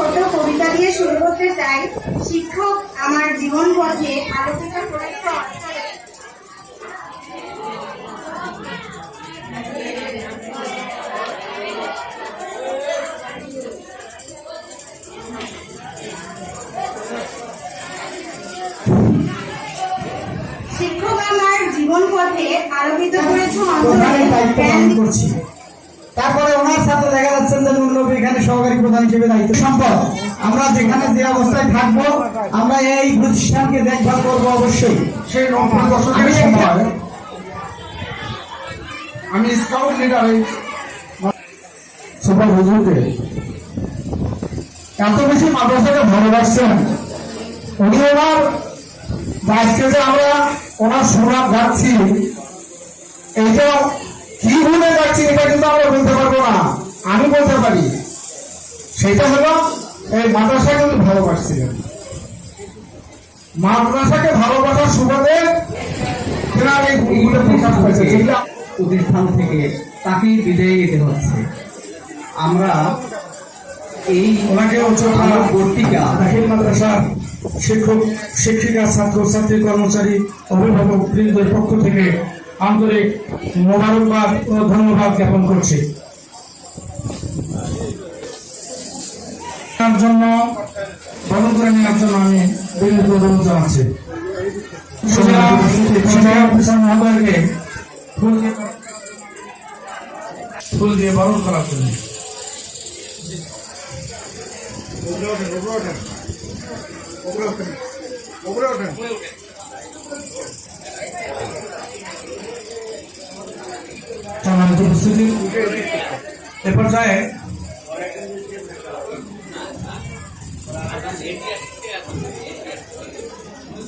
ছোট কবিতা দিয়ে শুরু করতে চাই। শিক্ষক আমার জীবন পথে আলোকিত করেছে শিক্ষক আমার জীবন পথে আলোকিত করেছে অন্তরে তারপরে ওনার সাথে দেখা যাচ্ছে যে নুরনবী এখানে সহকারী প্রধান হিসেবে দায়িত্ব সম্পদ আমরা যেখানে যে অবস্থায় থাকব আমরা এই প্রতিষ্ঠানকে দেখভাল করব অবশ্যই। সেই নব্বই আমি সময় আমি স্কাউট লিডার সুপার হুজুরকে এত বেশি মাদ্রাসাকে ভালোবাসছেন। উনি ওনার আজকে যে আমরা ওনার সুনাম গাচ্ছি এইটা কি ভুলে যাচ্ছি, এটা কিন্তু আমরা বলতে পারব না। আমি বলতে পারি। সেটা হলো, এই মাদ্রাসা কিন্তু ভালোবাসছিলেন মাদ্রাসাকে ভালোবাসার সুবাদে প্রতিষ্ঠান থেকে তাকে বিদায় নিতে হচ্ছে। আমরা এই ওনাকে আমার পত্রিকা দাখিল মাদ্রাসার শিক্ষক, শিক্ষিকা ছাত্র ছাত্রী কর্মচারী, অভিভাবক, বৃন্দের পক্ষ থেকে আন্তরিক মোবারকবাদ ও ধন্যবাদ জ্ঞাপন করছি। তার জন্য গ্রহণ করে নেওয়ার জন্য আমি বিনীত অনুরোধ জানাচ্ছি। ফুল দিয়ে বরণ করার জন্য।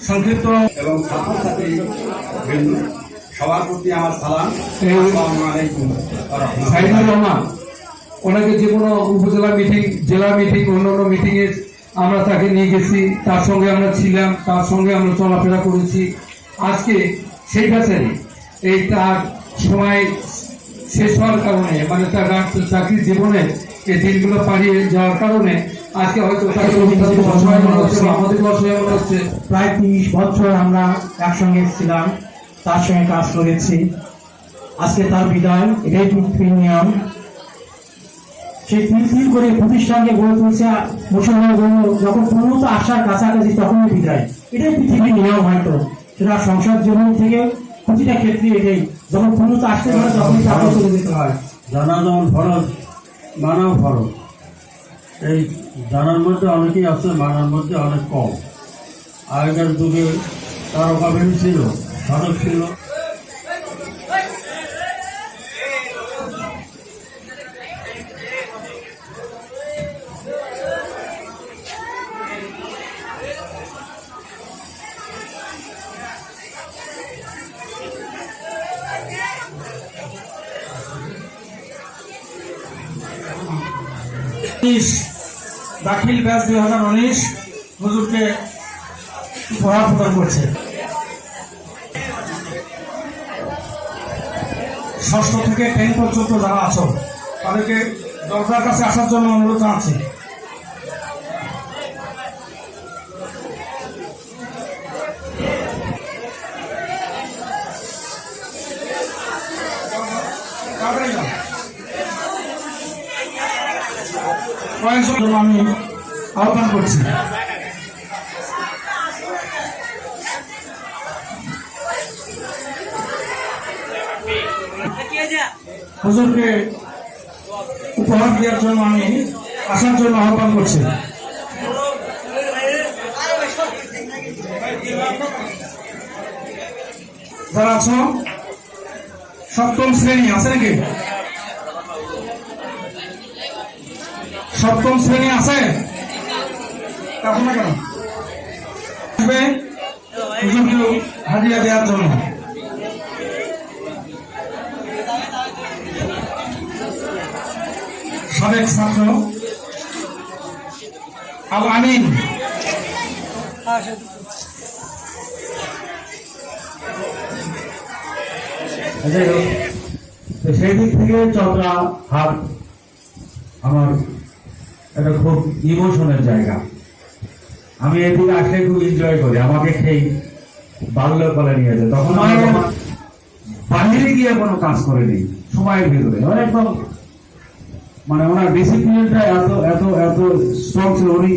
সংক্ষিপ্ত এবং আমার রহমান ওনাকে যে কোনো উপজেলা মিটিং জেলা মিটিং অন্যান্য মিটিংয়ে আমরা তাকে নিয়ে গেছি তার সঙ্গে আমরা ছিলাম তার সঙ্গে আমরা চলাফেরা করেছি আজকে সেই কাছারি এই তার সময় শেষ হওয়ার কারণে মানে তার চাকরির জীবনে এই দিনগুলো পাড়িয়ে যাওয়ার কারণে আজকে হয়তো আমাদের অসহায় মনে হচ্ছে প্রায় তিরিশ বছর আমরা একসঙ্গে ছিলাম তার সঙ্গে কাজ করেছি। আজকে তার বিদায় এটাই পৃথিবীর নিয়ম সেই তিল করে প্রতিষ্ঠানকে গড়ে তুলছে মুসলমান গণ্য যখন পূর্ণত আসার কাছাকাছি তখনই বিদায়। এটাই পৃথিবীর নিয়ম হয়তো। সেটা সংসার জীবন থেকে প্রতিটা ক্ষেত্রে এটাই। যখন তো আসতে পারে তখন তাকে চলে যেতে হয়। জানা যেমন ফরজ মানাও ফরজ। এই জানার মধ্যে অনেকেই আছে মানার মধ্যে অনেক কম। আগেকার যুগে তার অভাবেন ছিল সাধক ছিল। উনিশ, দাখিল ব্যাস দুই হাজার উনিশ, হুজুরকে উপহার প্রদান করছে। ষষ্ঠ থেকে টেন পর্যন্ত যারা আছো, তাদেরকে দরকার কাছে আসার জন্য অনুরোধ জানাচ্ছি। আমি আহ্বান করছি। হুজুরকে উপহার দেওয়ার জন্য আমি আসার জন্য আহ্বান করছি। যারা আছো, সপ্তম শ্রেণি আছে নাকি? সপ্তম শ্রেণি আছে? হাজিরা দেওয়ার জন্য। সাবেক ছাত্র আল আমিন। সেই দিক থেকে চন্দ্রা হাট আমার এটা খুব ইমোশনের জায়গা। আমি এদিকে আসলে খুব এনজয় করি আমাকে সেই বাল্যকালে নিয়ে যায়। তখন বাহিরে গিয়ে কোনো কাজ করেনি সময়ের ভিতরে। মানে একদম মানে ওনার ডিসিপ্লিনটা এত এত এত স্ট্রং ছিল। উনি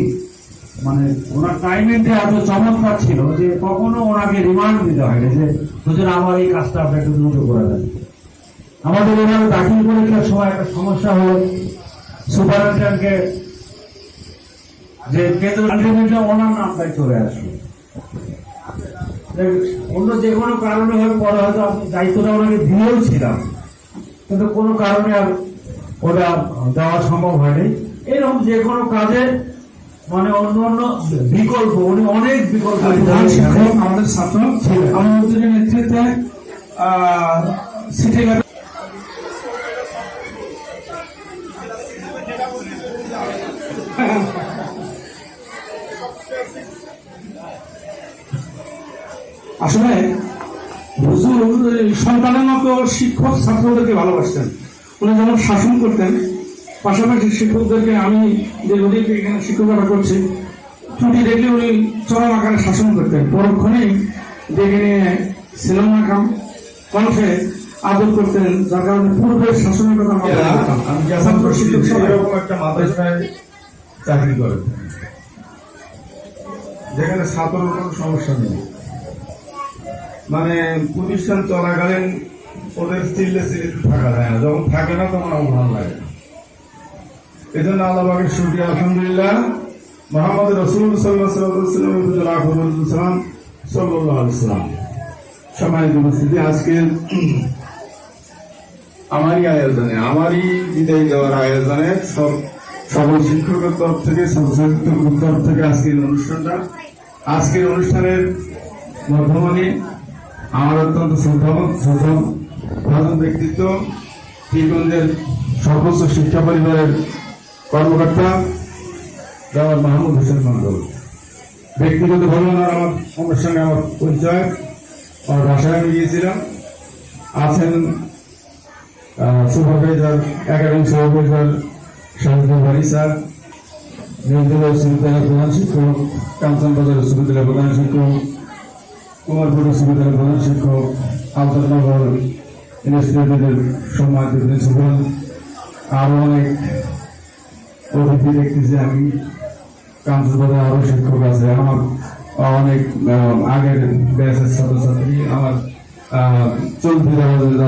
মানে ওনার টাইমিংটা এত চমৎকার ছিল যে কখনো ওনাকে রিমান্ড দিতে হয়নি যে দুজন আমার এই কাজটা আপনি একটু দ্রুত করে দেন। আমাদের এভাবে দাখিল পরীক্ষার সময় একটা সমস্যা হলো। সুপারিনটেন্ডেন্টকে যে কেন্দ্র আলটিমেটলি ওনার নামটাই চলে আসলো। যে অন্য যে কোনো কারণে হয়তো পরে হয়তো দায়িত্বটা ওনাকে দিয়েও ছিলাম। কিন্তু কোনো কারণে আর ওটা দেওয়া সম্ভব হয়নি। এরকম যে কোনো কাজে মানে অন্য অন্য বিকল্প উনি অনেক বিকল্প আমাদের ছাত্র আমাদের নেতৃত্বে আহ, সিটি আসলে হুজুর সন্তানের মতো শিক্ষক ছাত্রদেরকে ভালোবাসতেন। উনি যেমন শাসন করতেন পাশাপাশি শিক্ষকদেরকে আমি যে নদীকে এখানে শিক্ষকতা করছি ছুটি দেখলে উনি চরম আকারে শাসন করতেন। পরক্ষণেই ডেকে নিয়ে সিনেমা কাম কণ্ঠে আদর করতেন যার কারণে পূর্বের শাসনের কথা ছাত্র শিক্ষক এরকম একটা মাদ্রাসায় চাকরি করে। যেখানে ছাত্রের কোনো সমস্যা নেই। মানে প্রতিষ্ঠান চলাকালীন ওদের চিল্লে থাকা যায় না। যখন থাকে না, তখন আমার ভালো লাগে জন্য আল্লাহকে শুক্রিয়া, আলহামদুলিল্লাহ। মোহাম্মদ রসুল সাল্লাহ সাল্লাম আলাইসালাম সম্মানিত উপস্থিতি, আজকে আমারই আয়োজনে, আমারই বিদায় দেওয়ার আয়োজনে সব সকল শিক্ষকের তরফ থেকে, ছাত্রছাত্রীদের তরফ থেকে আজকের অনুষ্ঠানটা। আজকের অনুষ্ঠানের মধ্যমণি আমার অত্যন্ত শ্রদ্ধাবান শ্রদ্ধা প্রধান ব্যক্তিত্ব ত্রিগঞ্জের সর্বোচ্চ শিক্ষা পরিবারের কর্মকর্তা দেওয়ার মাহমুদ হোসেন মন্ডল। ব্যক্তিগত ভাবে ওনার আমার আমার সঙ্গে আমার পরিচয়, আমার বাসায় আমি গিয়েছিলাম। আছেন সুপারভাইজার একাডেমিক সুপারভাইজার শাহিদ বাড়ি স্যার নিয়ন্ত্রণ বিশ্ববিদ্যালয়ের প্রধান শিক্ষক কাঞ্চন বাজার বিশ্ববিদ্যালয়ের প্রধান শিক্ষক কুমারপুর বিশ্ববিদ্যালয়ের প্রধান শিক্ষক আলতানগর ইনস্টিটিউটের সম্মানিত প্রিন্সিপাল, আরও অনেক অতিথি দেখতেছি আমি কাঞ্চন বাজার আরও শিক্ষক আছে, আমার অনেক আগের ব্যাচের ছাত্রছাত্রী, আমার চলতি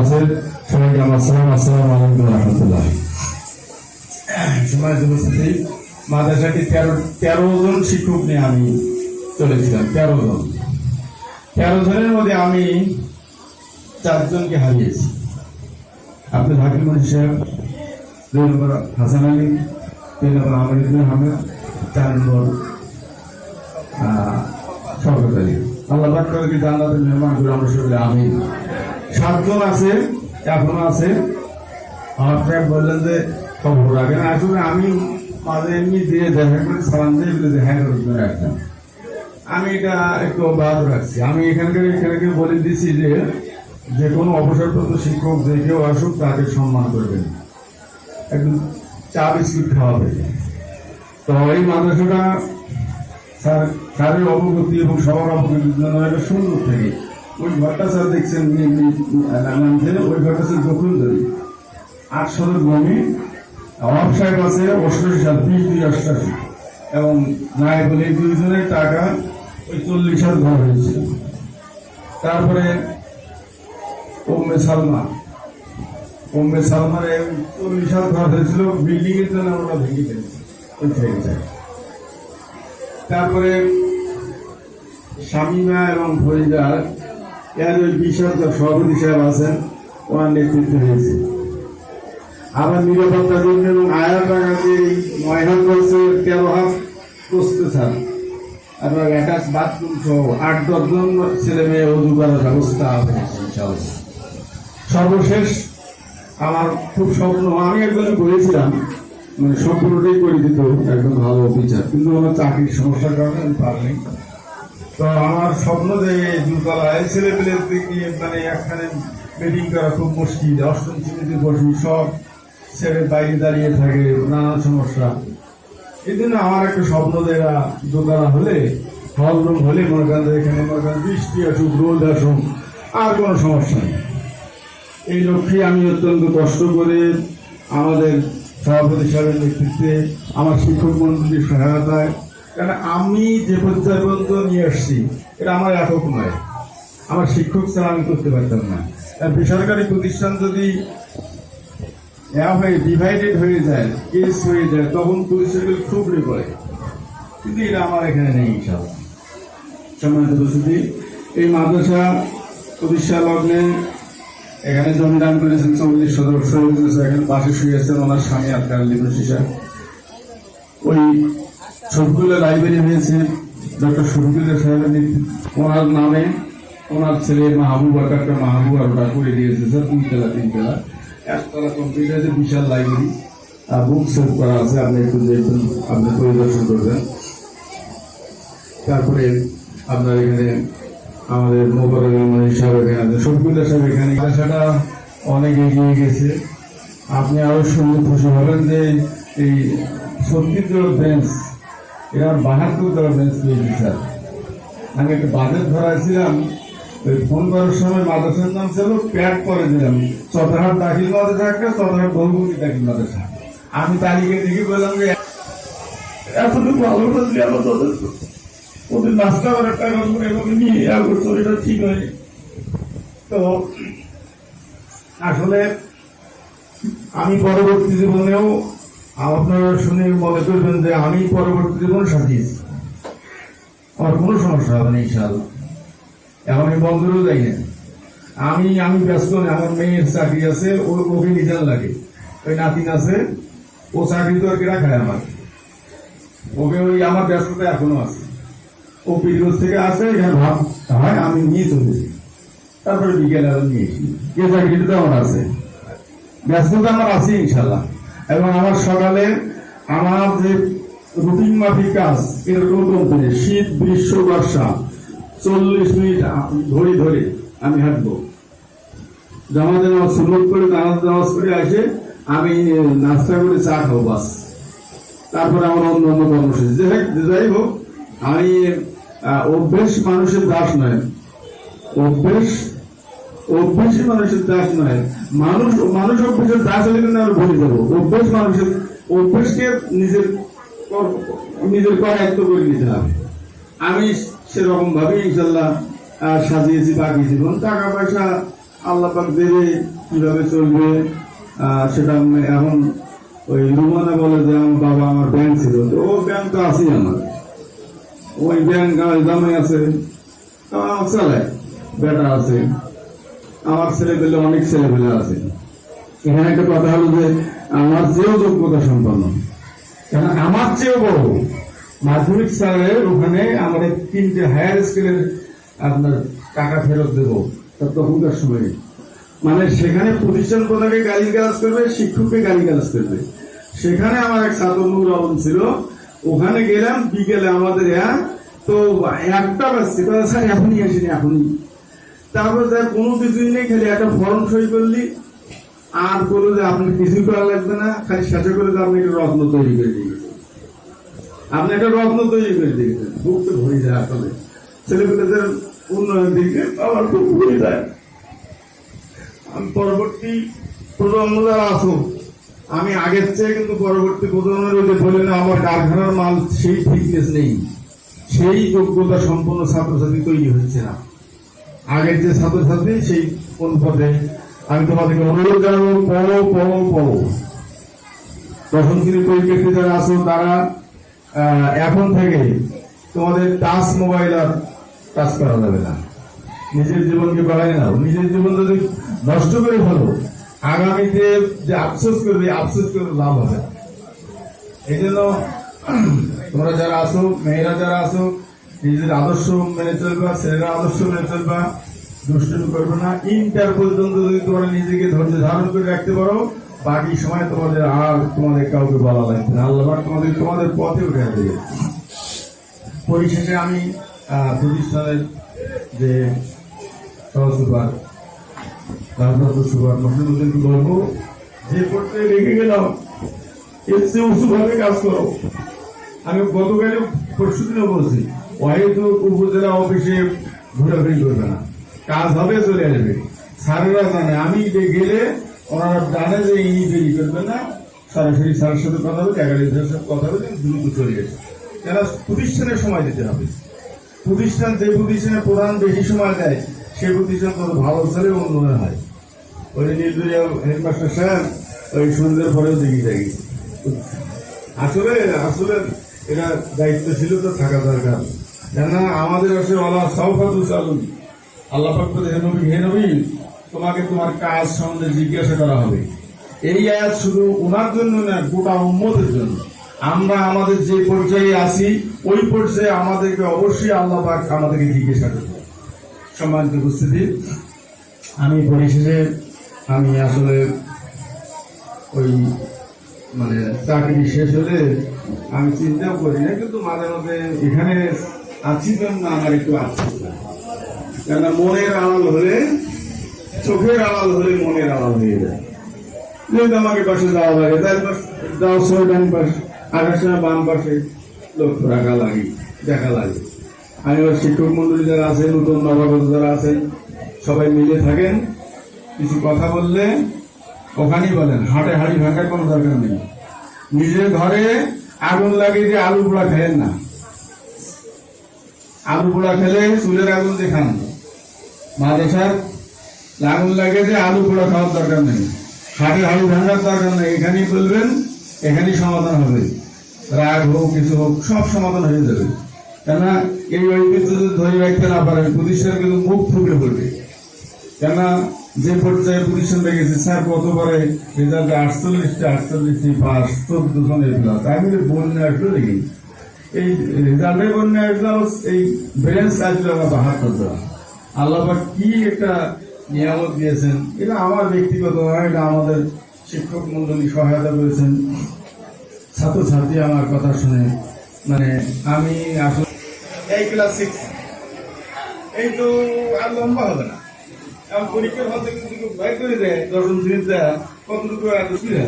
আছে, সবাইকে আমার সালাম, আসসালাম আলাইকুম রহমতুল্লাহ। সময় উপস্থিতি, মাদ্রাসাটি তেরো তেরো জন শিক্ষক নিয়ে আমি চলেছিলাম, তেরো জন। তেরো জনের মধ্যে আমি চারজনকে হারিয়েছি। আপনি হাকিম সাহেব, দুই নম্বর হাসান আলী, তিন নম্বর আমির ইবনে হামেদ চার নম্বর শওকত আলী। আল্লাহ পাক করে কি জান্নাতের মেহমান করে আমরা সকলে আমি সাতজন আছে, এখনও আছে। আমার সাহেব বললেন যে, খবর রাখেন। আসলে আমি মাঝে এমনি দিয়ে দেখা করে সালাম দিয়ে হ্যাঁ করে রাখলাম। আমি এটা একটু অব্যাহত রাখছি। আমি এখানকার এখানকে বলে দিচ্ছি যে যে কোনো অবসরপ্রাপ্ত শিক্ষক যে কেউ আসুক, তাকে সম্মান করবেন। একদম চা বিস্কুট খাওয়াবে। তো এই মাদ্রাসাটা স্যার, স্যারের অবগতি এবং সবার অবগতির জন্য একটা সুন্দর থেকে। ওই ঘরটা স্যার দেখছেন ওই ঘরটা স্যার দখল ধরি আট শতক জমি অফ সাহেব আছে অষ্টাশি সাল, বিশ দুই অষ্টাশি এবং নায়ক দুইজনের টাকা ওই ঘর তারপরে ওমে সালমা ওমে সালমার ঘর হয়েছিল বিল্ডিং এর জন্য ভেঙে তারপরে এবং ফরিদার এর ওই বিশাল সভাপতি সাহেব আছেন, ওনার নেতৃত্ব হয়েছে। আবার নিরাপত্তার জন্য এবং আয়ার টাকাতে নয় হাত প্রস্তুত স্যার আপনার অ্যাটাচ বাথরুম সহ আট দশজন ছেলে মেয়ে অজু করার ব্যবস্থা সর্বশেষ আমার খুব স্বপ্ন, আমি একজনকে বলেছিলাম মানে সম্পূর্ণটাই করে দিত একদম ভালো অফিসার কিন্তু আমার চাকরির সমস্যার কারণে আমি পারিনি। তো আমার স্বপ্ন যে দুতলায় ছেলে পেলে মানে একখানে মিটিং করা খুব মুশকিল, অষ্টম শ্রেণীতে বসি সব ছেলে বাইরে দাঁড়িয়ে থাকে, নানা সমস্যা। জন্য আমার একটা স্বপ্ন দেওয়া দোতলা হলে হল রুম হলে, মনে করেন এখানে মনে করেন বৃষ্টি আসুক, রোদ আসুক, আর কোনো সমস্যা নেই। এই লক্ষ্যে আমি অত্যন্ত কষ্ট করে আমাদের সভাপতি সাহেবের নেতৃত্বে আমার শিক্ষক মন্ত্রীর সহায়তায়, কারণ আমি যে পর্যায় পর্যন্ত নিয়ে আসছি, এটা আমার একক নয়। আমার শিক্ষক ছাড়া আমি করতে পারতাম না। বেসরকারি প্রতিষ্ঠান যদি এ হয়ে ডিভাইডেড হয়ে যায় কেস হয়ে যায়, তখন পুলিশের খুবড়ে পড়ে। কিন্তু এটা আমার এখানে নেই, ইনশাআল্লাহ। সম্মানিত উপস্থিতি, এই মাদ্রাসা প্রতিষ্ঠা লগ্নে এখানে জমিদান করেছেন চল্লিশ সদস্য এখানে পাশে শুয়েছেন ওনার স্বামী আলী বসিসা ওই সবগুলো লাইব্রেরি হয়েছে, ডক্টর শফিকুল্লাহ সাহেবের ওনার নামে ওনার ছেলে মাহবুব আকারটা মাহবুব আর ওটা করে দিয়েছে, স্যার, তিন তেলা তিন তেলা একতলা কমপ্লিট আছে, বিশাল লাইব্রেরি আর বুক সেভ করা আছে, আপনি একটু দেখবেন আপনি পরিদর্শন করবেন। তারপরে আপনার এখানে আমাদের মোবারক রহমান সাহেব এখানে আছে। শফিকুল্লাহ সাহেব এখানে। ভাষাটা অনেক এগিয়ে গেছে। আপনি আরও শুনলে খুশি হবেন যে এই ছত্রিশ জন বেঞ্চ এরা বাহাত্তর জন বেঞ্চ পেয়েছি স্যার। আমি একটা বাজেট ধরাইছিলাম ফোন করার সময় মাদ্রাসার নাম ছিল প্যাক করে দিলাম চতহাট দাখিল মাদ্রাসা একটা চতহাট বহুমুখী দাখিল মাদ্রাসা। আমি তালিকা দেখে বললাম যে, এতটুকু ভালো করলে আমার যথেষ্ট ওদের নাস্তা করার টাকা করে এভাবে নিয়ে করছ এটা ঠিক হয় তো আসলে আমি পরবর্তী জীবনেও আপনারা শুনে মনে করবেন যে আমি পরবর্তী জীবন সাজিয়েছি আমার কোনো সমস্যা হবে না, ইনশাআল্লাহ। এখন আমি যাই না আমি আমি ব্যস্ত না, আমার মেয়ের চাকরি আছে, ও, ওকে নিজান লাগে। ওই নাতিন আছে, ও চাকরি তো আর কি রাখায় আমার? ওকে ওই আমার ব্যস্ততা এখনও আছে। ও পিরগঞ্জ থেকে আসে, এখানে ভাব হয় আমি নিয়ে চলেছি তারপরে বিকেলে আবার নিয়েছি এ চাকরিটা তো আমার আছে। ব্যস্ততা আমার আছে ইনশাল্লাহ এবং আমার সকালে আমার যে রুটিন মাফিক কাজ এরকম শীত, গ্রীষ্ম, বর্ষা। চল্লিশ মিনিট ধরে ধরে আমি হাঁটবো। জামাতে নামাজ সুন্নত করে নামাজ নামাজ করে আসে, আমি নাস্তা করে চা খাব বাস। তারপরে আমার অন্য অন্য কর্মসূচি। যে যাই হোক, আমি অভ্যেস মানুষের দাস নয়। অভ্যেস, অভ্যেসই মানুষের দাস নয়। মানুষ মানুষ অভ্যেসের দাস হলে কিন্তু আমরা ভুলে যাব। অভ্যেস মানুষের, অভ্যেসকে নিজের নিজের করায়ত্ত করে নিতে হবে। আমি সেরকম ভাবে ইনশাল্লাহ সাজিয়েছি বাকি জীবন। টাকা পয়সা আল্লাহ পাক দেবে, কীভাবে চলবে সেটা এখন ওই রুমানা বলে যে আমার বাবা আমার ব্যাংক ছিল, তো ও ব্যাংক তো আছেই আমার। ওই ব্যাংক আমার জামাই আছে আমার চালায় বেটা আছে। আমার ছেলে পেলে অনেক ছেলে পেলে আছে। এখানে একটা কথা হলো যে, আমার চেয়েও যোগ্যতা সম্পন্ন। কেন আমার চেয়েও বড়। মাধ্যমিক স্যারের ওখানে আমাদের তিনটে হায়ার স্কুলের আপনার টাকা ফেরত দেবো তার তখনকার সময়। মানে সেখানে প্রতিষ্ঠান প্রধানকে গালি গালাজ করবে, শিক্ষককে গালি গালাজ করবে। সেখানে আমার এক ছাত্র নূর ছিল। ওখানে গেলাম, বিকেলে আমাদের তো একটা বাজছে স্যার এখনই আসেনি, এখনই। তারপর যা কোনো কিছুই নেই, খালি একটা ফর্ম সই করলি। আর বলল যে আপনার কিছুই করা লাগবে না, খালি শেষে করে আপনি একটা রত্ন তৈরি করে দিয়েছেন আপনি একটা রত্ন তৈরি করে দিয়েছেন। বুক তো ভরে যায় আসলে। ছেলেপেলেদের উন্নয়নের দিকে আমার খুব ভরে যায়। আমি পরবর্তী প্রজন্ম যারা আছো আমি আগের চেয়ে কিন্তু পরবর্তী প্রজন্মের ওই যে বলে না, আমার কারখানার মাল সেই ফিটনেস নেই। সেই যোগ্যতা সম্পন্ন ছাত্রছাত্রী তৈরি হচ্ছে না। আগের যে ছাত্রছাত্রী সেই কোন পদে আমি তোমাদেরকে অনুরোধ জানাব, পড়ো পড়ো পড়ো। তখন কিন্তু পরিপ্রেক্ষিতে যারা আছো, তারা এখন থেকে তোমাদের টাচ মোবাইল আর টাচ করা যাবে না। নিজের জীবনকে বাড়াই নাও নিজের জীবন যদি নষ্ট করে ফেলো, আগামীতে যে আফসোস করবে আফসোস করে লাভ হবে। এই জন্য তোমরা যারা আসো মেয়েরা যারা আসো নিজের আদর্শ মেনে চলবা, ছেলেরা আদর্শ মেনে চলবা, দুষ্টুমি করবে না। ইন্টার পর্যন্ত যদি তোমরা নিজেকে ধৈর্য ধারণ করে রাখতে পারো বাকি সময় তোমাদের আর তোমাদের কাউকে বলা লাগবে না। আল্লাহ তোমাদের তোমাদের পথে উঠে দেবে পরিশেষে আমি প্রতিষ্ঠানের যে সহসুপার রাজনাথ সুপার মহিনুদ্দিনকে বলব, যে পর্যায়ে রেখে গেলাম, এর চেয়ে উঁচুভাবে কাজ করো। আমি গতকালও পরশু দিনও বলছি, হয়তো উপজেলা অফিসে ঘোরাঘুরি করবে না। কাজ হবে, চলে আসবে। স্যারেরা জানে, আমি গেলে ওনারা জানে যে ইনি দেরি করবেন না, সরাসরি স্যারের সাথে কথা বলে এগারো সাথে কথা বলে দ্রুত চলে গেছে। কেন প্রতিষ্ঠানের সময় দিতে হবে। প্রতিষ্ঠান যে প্রতিষ্ঠানের প্রধান বেশি সময় দেয় সেই প্রতিষ্ঠান তত ভালো চলে উন্নয়ন হয়। ওই নির্দলীয় হেডমাস্টার সাহেব ওই সন্ধ্যের পরেও দেখি যাই আসলে আসলে এটা দায়িত্বশীল তো থাকা দরকার। কেননা আমাদের আছে ওলা সৌফাতু চালুন আল্লাহ পাক হে নবী হে নবী তোমাকে তোমার কাজ সম্বন্ধে জিজ্ঞাসা করা হবে। এই আয়াত শুধু ওনার জন্য না, গোটা উম্মতের জন্য। আমরা আমাদের যে পর্যায়ে আছি, ওই পর্যায়ে আমাদেরকে অবশ্যই আল্লাহ পাক আমাদেরকে জিজ্ঞাসা করবে সম্মানিত উপস্থিতি, আমি পরিশেষে আমি আসলে ওই মানে চাকরি শেষ হলে আমি চিন্তাও করি না, কিন্তু মাঝে মাঝে এখানে আছি জন্য আমার একটু লাগে। কেননা মনের আনন্দ হলে চোখের আড়াল হলে মনের আড়াল হয়ে যায়। যেহেতু আমাকে পাশে যাওয়া লাগে, তাই যাওয়ার সময় ডান পাশে আসার সময় বাম পাশে লক্ষ্য রাখা লাগে, দেখা লাগে। আমি ওর শিক্ষক মন্ডলী যারা আছেন, নতুন নবাগত যারা আছেন, সবাই মিলে থাকেন, কিছু কথা বললে ওখানেই বলেন, হাটে হাড়ি ভাঙার কোনো দরকার নেই। নিজের ঘরে আগুন লাগে যে আলু পোড়া খেলেন না। আলু পোড়া খেলে চুলের আগুন দেখান। মাদ্রাসার আগুন লাগে যে আলু পোড়া খাওয়ার দরকার নেই। হাটে হাড়ি ভাঙার দরকার নেই। এখানেই বলবেন, এখানেই সমাধান হবে। রাগ হোক, কিছু হোক, সব সমাধান হয়ে যাবে। কেননা এই ঐতিহ্য যদি ধরে রাখতে না পারেন প্রতিষ্ঠান কিন্তু মুখ ফুটে পড়বে। কেননা যে পর্যায়ে প্রতিষ্ঠান গেছে, স্যার কত পরে রেজাল্টে আটচল্লিশটা, আটচল্লিশটি পাস, চোদ্দ জনের প্লাস আমি বন্যা আসলো দেখি। এই রেজাল্টে বন্যা আসলো, এই ব্রেঞ্চ আসলো আমার বাহাত্তর আল্লাহ কি একটা নিয়ামত দিয়েছেন। এটা আমার ব্যক্তিগত নয় এটা আমাদের শিক্ষক মন্ডলী সহায়তা করেছেন। ছাত্রছাত্রী আমার কথা শুনে মানে আমি আসলে এই ক্লাস সিক্স এই তো আর লম্বা হবে না। এখন পরীক্ষার হল থেকে ভয় করে দেয়, দশম শ্রেণীতে কতটুকু এত সুবিধা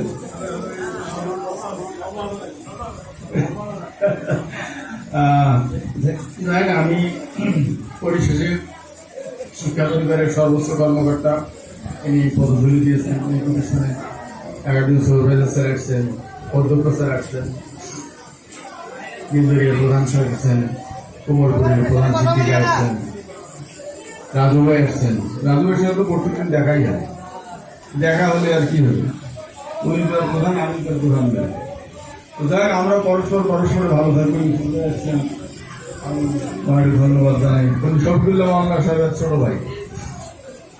আমি পরিশেষে শিক্ষা পরিবারের সর্বোচ্চ কর্মকর্তা, তিনি পদধূলি দিয়েছেন, এই কমিশনে একাডেমি সুপারভাইজার স্যার আসছেন, অধ্যক্ষ স্যার আসছেন নিন্দরীয় প্রধান স্যার আসছেন, কুমোরপুরের প্রধান শিক্ষিকা আসছেন, রাজু ভাই আসছেন। রাজু ভাইয়ের সাথে তো প্রত্যেকদিন দেখাই হয়। দেখা হলে আর কি হবে? উনি তো আর প্রধান, আমি তো আর প্রধান তো যাই আমরা পরস্পর পরস্পর ভালো থাকব আসছেন ওনাকে ধন্যবাদ জানাই। উনি শফিকুল্লাহ মামলা সাহেবের ছোট ভাই।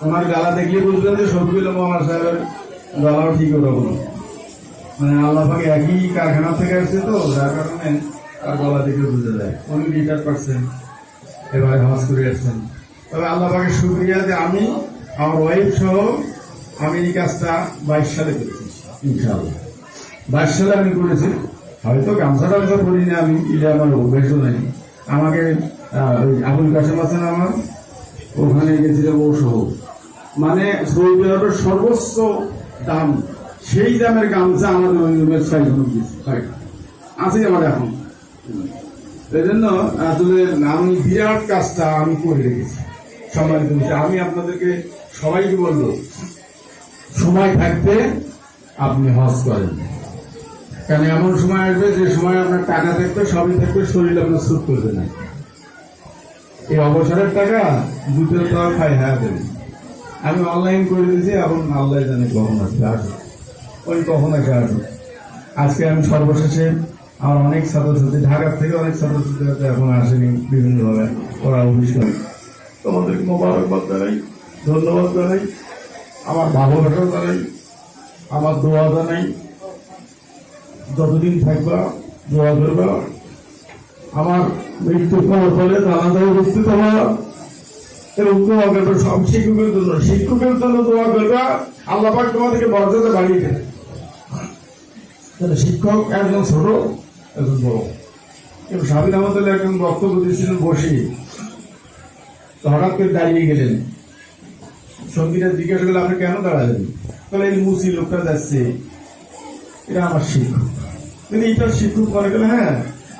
ওনার গালা দেখলে বুঝবেন যে শফিকুল্লাহ মামলা সাহেবের গালাও ঠিক ওরকম। মানে আল্লাহ পাকে একই কারখানা থেকে আসছে তো, যার কারণে তার গলা দেখে বুঝে যায়। উনি রিটায়ার পারছেন এবারে হজ করে আসছেন। তবে আল্লাহ পাকে শুক্রিয়া যে আমি, আমার ওয়াইফ সহ আমি এই কাজটা বাইশ সালে করেছি, ইনশাআল্লাহ। বাইশ সালে আমি করেছি। হয়তো গামছা টামছা করিনি আমি, এটা আমার অভ্যেসও নেই। আমাকে আবুল কাসেম আছেন আমার, ওখানে গেছিলাম ও সহ মানে সৌদি আরবের সর্বোচ্চ দাম, সেই দামের গামছা আমাদের আছে আমার এখন। এই জন্য আসলে আমি বিরাট কাজটা আমি করে রেখেছি। বিষয় আমি আপনাদেরকে সবাইকে বলব, সময় থাকতে আপনি হজ করেন। কারণ এমন সময় আসবে যে সময় আপনার টাকা থাকবে, সবই থাকবে, শরীর আপনার সুট করবে না এই অবসরের টাকা দুটো টাকা খাই হ্যাঁ দেবে আমি অনলাইন করে দিয়েছি, এখন আল্লাহ জানে কখন আসবে। আসবে ওই কখন এসে আসবে আজকে আমি সর্বশেষে আমার অনেক ছাত্রছাত্রী ঢাকার থেকে অনেক ছাত্রছাত্রী হয়তো এখন আসেনি বিভিন্নভাবে, ওরা অফিস করে। তোমাদেরকে মোবারকবাদ জানাই, ধন্যবাদ জানাই, আমার ভালোবাসা জানাই, আমার দোয়া জানাই। যতদিন থাকবা, দোয়া করবা। আমার মৃত্যু হওয়ার ফলে জানাজা উপস্থিত হওয়া এবং দোয়া করবে সব শিক্ষকের জন্য শিক্ষকের জন্য দোয়া করবা, আল্লাহ পাক তোমাদেরকে মর্যাদা বাড়িয়ে দেবে। তাহলে শিক্ষক একজন ছোট, একজন বড়। এবং সাবির আমাদের একজন বক্তব্য দিয়েছিলেন বসে। হঠাৎ করে দাঁড়িয়ে গেলেন। সঙ্গীরা জিজ্ঞাসা করলে আপনি কেন দাঁড়ালেন? তাহলে এই মুসি লোকটা যাচ্ছে। এটা আমার শিক্ষক। কিন্তু এটা শিক্ষক মনে গেলে হ্যাঁ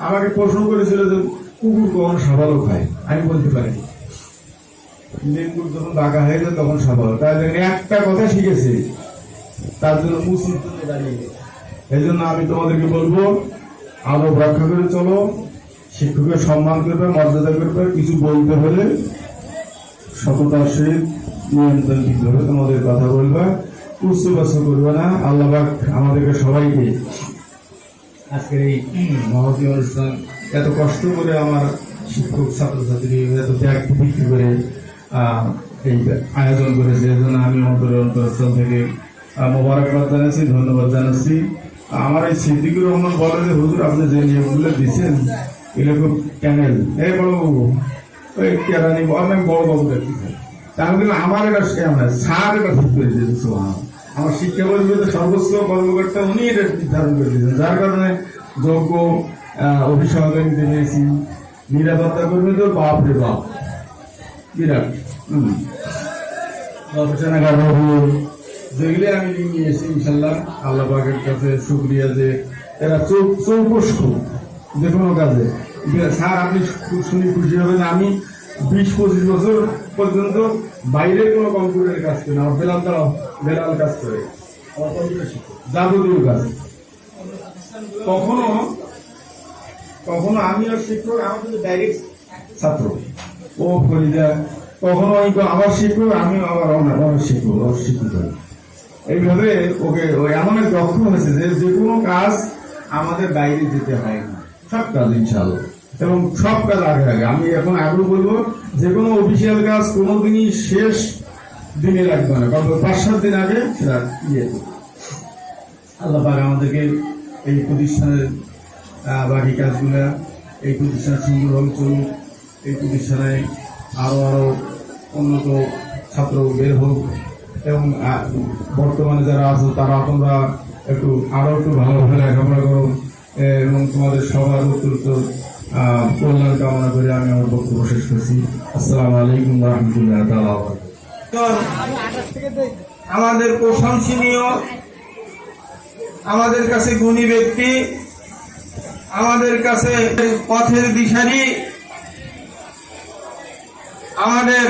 আমাকে প্রশ্ন করেছিল যে কুকুর কখন সাবালও খায়? আমি বলতে পারি লেবুর যখন ডাকা হয়ে যায়, তখন সাবাল তাই একটা কথা শিখেছে। তার জন্য মুসিদ দাঁড়িয়ে। এই জন্য আমি তোমাদেরকে বলব আলো রক্ষা করে চলো। শিক্ষকের সম্মান করবে, মর্যাদা করবে, কিছু বলতে হলে সততার সহিত নিয়ন্ত্রণ দিতে হবে। তোমাদের কথা বলবে। উচ্চবাচ্য করবে না আল্লাহ আমাদেরকে সবাইকে আজকের এই মহতী অনুষ্ঠান এত কষ্ট করে আমার শিক্ষক ছাত্রছাত্রী এত ত্যাগ বিক্রি করে এই আয়োজন করেছে এই জন্য আমি অন্তরে অন্তরস্থল থেকে মোবারকবাদ জানাচ্ছি ধন্যবাদ জানাচ্ছি আমার এই সিদ্দিকুর রহমান বলে যে হুজুর আপনি যে নিয়মগুলো দিচ্ছেন এগুলো খুব ক্যানেল এই বড় বাবু ওই কেরানি অনেক বড় বাবু দেখছি তার কিন্তু আমার এটা কেমন স্যার এটা ঠিক করে দিয়েছে আমার শিক্ষা পরিষদের সর্বোচ্চ কর্মকর্তা উনি এটা নির্ধারণ করে দিয়েছেন। যার কারণে যোগ্য আমি দিয়েছি নিরাপত্তা কর্মী তো বাপ রে বাপ। যেগুলি আমি নিয়ে এসেছি ইনশাল্লাহ আল্লাহ পাকের কাছে শুক্রিয়া যে এরা চৌ চৌকস যে কোনো কাজে। স্যার, আপনি শুনে খুশি হবেন। আমি বিশ পঁচিশ বছর পর্যন্ত বাইরে কোনো কম্পিউটারের কাজ করি না, বেলাল দ্বারা বেলাল কাজ করে। যাবতীয় কাজ। কখনো কখনো আমি আর শিক্ষক, আমার কিন্তু ডাইরেক্ট ছাত্র। ও ফরিদা, কখনো ওই আমার শিক্ষক আমি আবার আমার আমার শিক্ষক ওর শিক্ষক। এইভাবে ওকে এমন এক দক্ষ হয়েছে যে যে কোনো কাজ আমাদের বাইরে যেতে হয় না। সব কাজ ইনশাল্লাহ এবং সব কাজ আগে আগে আমি এখন আগ্রহ বলব যে কোনো অফিসিয়াল কাজ কোনোদিনই শেষ দিনে রাখবে না, কারণ পাঁচ সাত দিন আগে সেটা ইয়ে। আল্লাহ পাক আমাদেরকে এই প্রতিষ্ঠানের বাকি কাজগুলা, এই প্রতিষ্ঠান সুন্দরভাবে চলুক, এই প্রতিষ্ঠানে আরও আরও উন্নত ছাত্র বের হোক, এবং বর্তমানে যারা আছো তারা তোমরা একটু আরও একটু ভালোভাবে লেখাপড়া করো এবং তোমাদের সবার অত্যন্ত কল্যাণ কামনা করে আমি আমার বক্তব্য শেষ করছি। আসসালামু আলাইকুম রহমতুল্লাহ তালা আমাদের প্রশংসনীয়, আমাদের কাছে গুণী ব্যক্তি, আমাদের কাছে পথের দিশারি, আমাদের